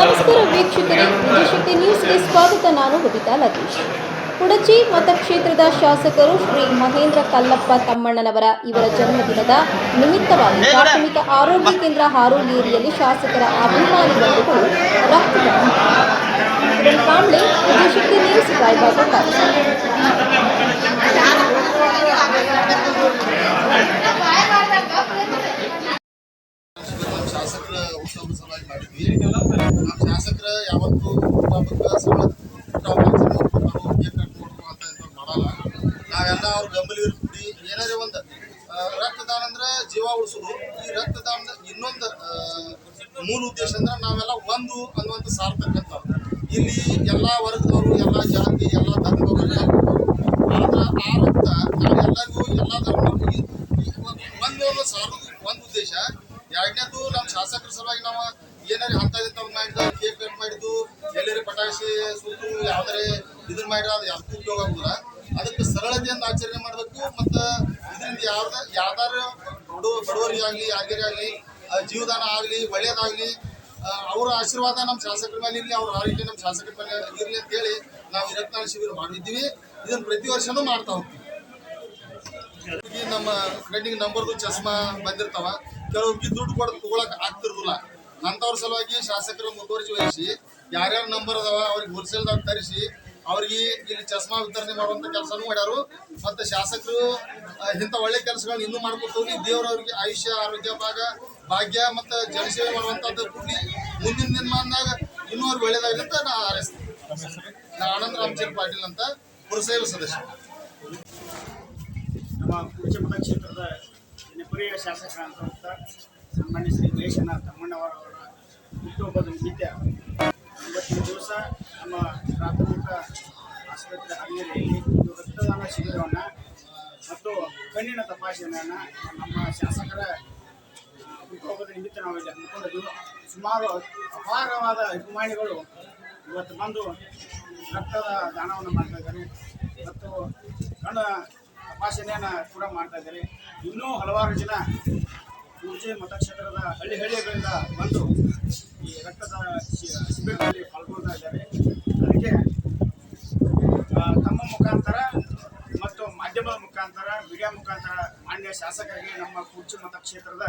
ನಮಸ್ಕಾರ ವೀಕ್ಷಕರೇ ವಿಜಯಶಕ್ತಿ ನ್ಯೂಸ್ಗೆ ಸ್ವಾಗತ ನಾನು ಬಬಿತಾ ಲತೀಶ್. ಕುಡಚಿ ಮತಕ್ಷೇತ್ರದ ಶಾಸಕರು ಶ್ರೀ ಮಹೇಂದ್ರ ಕಲ್ಲಪ್ಪ ತಮ್ಮಣ್ಣನವರ ಇವರ ಜನ್ಮದಿನದ ನಿಮಿತ್ತವಾಗಿ ಪ್ರಾಥಮಿಕ ಆರೋಗ್ಯ ಕೇಂದ್ರ ಹಾರೋಗೇರಿಯಲ್ಲಿ ಶಾಸಕರ ಅಭಿಮಾನಿ ಬಂಧುಗಳು ರಕ್ತದಾನ ಕಾಂಬ್ಳೆ ವಿಜಯಶಕ್ತಿ ನ್ಯೂಸ್ ರಾಯಬಾಗ ಕಾರ್ಯಕ್ರಮ ನಮ್ಮ ಶಾಸಕರ ಹುಟ್ಟುಹಬ್ಬದ ಸಲುವಾಗಿ ಮಾಡಿದ್ವಿ ನಮ್ಮ ಶಾಸಕರ ಯಾವತ್ತೂ ಹುಟ್ಟುಹಬ್ಬಕ್ಕೆ ಸಲ ಹುಟ್ಟುಹಬ್ಬ ಕೇಕ್ ಕಟ್ ಕೊಡ್ಬೇಕು ಅಂತ ಇಂಥದ್ದು ಮಾಡಲ್ಲ ನಾವೆಲ್ಲ ಅವ್ರ ಬೆಂಬಲಿಗರು ಕೂಡಿ ಏನಾರೇ ಒಂದು ರಕ್ತದಾನ ಅಂದ್ರೆ ಜೀವ ಉಳಿಸೋದು ಈ ರಕ್ತದಾನದ ಇನ್ನೊಂದು ಮೂಲ ಉದ್ದೇಶ ಅಂದ್ರೆ ನಾವೆಲ್ಲ ಒಂದು ಅನ್ನುವಂಥ ಸಾರ್ತಕ್ಕಂಥ ಇಲ್ಲಿ ಎಲ್ಲ ವರ್ಗದವರು ಎಲ್ಲ ಜಾತಿ ಎಲ್ಲ ಧರ್ಮದವರು ಆದ್ರೆ ಆ ರಕ್ತ ನಾವೆಲ್ಲರಿಗೂ ಎಲ್ಲ ಧರ್ಮದವ್ರಿಗೆ ಒಂದು ಸಾರೋದು ಒಂದು ಉದ್ದೇಶ. ಎರಡನೇದು ನಮ್ಮ ಶಾಸಕರ ಸಲುವಾಗಿ ನಾವು ಏನಾರ ಹಂತದಿಂದ ಮಾಡಿದ ಕೇಕ್ ಕಟ್ ಮಾಡಿದ್ದು, ಎಲ್ಲರಿ ಪಟಾಕಿ ಸುಟ್ಟು ಯಾವ್ದಾರೆ ಇದನ್ನ ಮಾಡಿದ್ರೆ ಅದು ಯಾವ್ದು ಉಪಯೋಗ ಆಗುದಿಲ್ಲ. ಅದಕ್ಕೆ ಸರಳತೆಯಿಂದ ಆಚರಣೆ ಮಾಡಬೇಕು ಮತ್ತು ಇದರಿಂದ ಯಾವ್ದ ಯಾವ್ದಾರ ಬಡವ ಆಗ್ಲಿ, ಯಾರಿಗಾರಿ ಆಗಲಿ ಜೀವದಾನ ಆಗಲಿ, ಒಳ್ಳೇದಾಗಲಿ ಅವರ ಆಶೀರ್ವಾದ ನಮ್ಮ ಶಾಸಕರ ಮೇಲೆ ಇರಲಿ, ಅವ್ರ ಆರೋಗ್ಯ ನಮ್ಮ ಶಾಸಕರ ಮೇಲೆ ಇರಲಿ ಅಂತೇಳಿ ನಾವು ರಕ್ತದಾನ ಶಿಬಿರ ಮಾಡಿದ್ದೀವಿ. ಇದನ್ನು ಪ್ರತಿ ವರ್ಷನೂ ಮಾಡ್ತಾ ಹೋಗ್ತೀವಿ. ನಮ್ಮ ಕಣ್ಣಿಗೆ ನಂಬರ್ದು ಚಸ್ಮಾ ಬಂದಿರ್ತಾವ. ಕೆಲವ್ರಿಗೆ ದುಡ್ಡು ಕೊಡ ತಗೊಳಕ್ ಆಗ್ತಿರ್ದಿಲ್ಲ. ಅಂತವ್ರ ಸಲುವಾಗಿ ಶಾಸಕರು ಮುತುವರ್ಜಿ ವಹಿಸಿ, ಯಾರ್ಯಾರ ನಂಬರ್ ಅದಾವ ಅವ್ರಿಗೆ ಹೋಲ್ಸೇಲ್ದಾಗ ತರಿಸಿ, ಅವ್ರಿಗೆ ಇಲ್ಲಿ ಚಸ್ಮಾ ವಿತರಣೆ ಮಾಡುವಂತ ಕೆಲಸನೂ ಮಾಡ್ಯಾರು. ಮತ್ತೆ ಶಾಸಕರು ಇಂಥ ಒಳ್ಳೆ ಕೆಲಸಗಳನ್ನ ಇನ್ನೂ ಮಾಡ್ಕೊಟ್ಟು ಹೋಗಿ ದೇವರವ್ರಿಗೆ ಆಯುಷ್ಯ, ಆರೋಗ್ಯ, ಭಾಗ, ಭಾಗ್ಯ ಮತ್ತೆ ಜನಸೇವೆ ಮಾಡುವಂತದ್ದು ಕೂಡಿ ಮುಂದಿನ ದಿನಮಾನದಾಗ ಇನ್ನೂ ಅವ್ರಿಗೆ ಒಳ್ಳೇದಾಗಲಿ ಅಂತ ನಾ ಹಾರೈಸ್ತೀನಿ. ನಾ ಆನಂದ್ ರಾಮಚಂದ್ರ ಪಾಟೀಲ್ ಅಂತ ಪುರಸೇವೆ ಸದಸ್ಯ. ನಮ್ಮ ಕುರ್ಚಿ ಮತಕ್ಷೇತ್ರದ ಶಾಸಕ ಶಾಸಕರಾದಂಥ ಸನ್ಮಾನ್ಯ ಶ್ರೀ ಮಹೇಶನ ತಮ್ಮಣ್ಣವರ ಹುಟ್ಟುಹಬ್ಬದ ನಿಮಿತ್ತ ಇವತ್ತಿನ ದಿವಸ ನಮ್ಮ ಪ್ರಾಥಮಿಕ ಆಸ್ಪತ್ರೆ ಹಾವೇರಿಯಲ್ಲಿ ಒಂದು ರಕ್ತದಾನ ಶಿಬಿರವನ್ನು ಮತ್ತು ಕಣ್ಣಿನ ತಪಾಸಣೆಯನ್ನು ನಮ್ಮ ಶಾಸಕರ ಹುಟ್ಟುಹಬ್ಬದ ನಿಮಿತ್ತ ನಾವು ಇಲ್ಲಿ ಹಮ್ಮಿಕೊಂಡಿದ್ದು. ಸುಮಾರು ಅಪಾರವಾದ ಅಭಿಮಾನಿಗಳು ಇವತ್ತು ಬಂದು ರಕ್ತದ ದಾನವನ್ನು ಮಾಡ್ತಾ ಇದ್ದಾರೆ ಮತ್ತು ಕಣ್ಣ ತಪಾಸಣೆಯನ್ನು ಕೂಡ ಮಾಡ್ತಾ ಇದ್ದಾರೆ. ಇನ್ನೂ ಹಲವಾರು ಜನ ಪೂಜೆ ಮತಕ್ಷೇತ್ರದ ಹಳ್ಳಿ ಹಳ್ಳಿಗಳಿಂದ ಬಂದು ಈ ರಕ್ತದ ಶಿಬಿರದಲ್ಲಿ ಪಾಲ್ಗೊಳ್ತಾ ಇದ್ದಾರೆ. ಅದಕ್ಕೆ ತಮ್ಮ ಮುಖಾಂತರ ಮತ್ತು ಮಾಧ್ಯಮದ ಮುಖಾಂತರ, ಮೀಡಿಯಾ ಮುಖಾಂತರ ಮಾನ್ಯ ಶಾಸಕರಿಗೆ ನಮ್ಮ ಕುರ್ಚಿ ಮತಕ್ಷೇತ್ರದ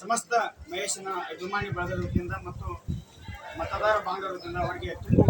ಸಮಸ್ತ ಮಹೇಶನ ಅಭಿಮಾನಿ ಬಳಗದಿಂದ ಮತ್ತು ಮತದಾರ ಬಾಂಧವರಿಂದ ಅವರಿಗೆ ತುಂಬ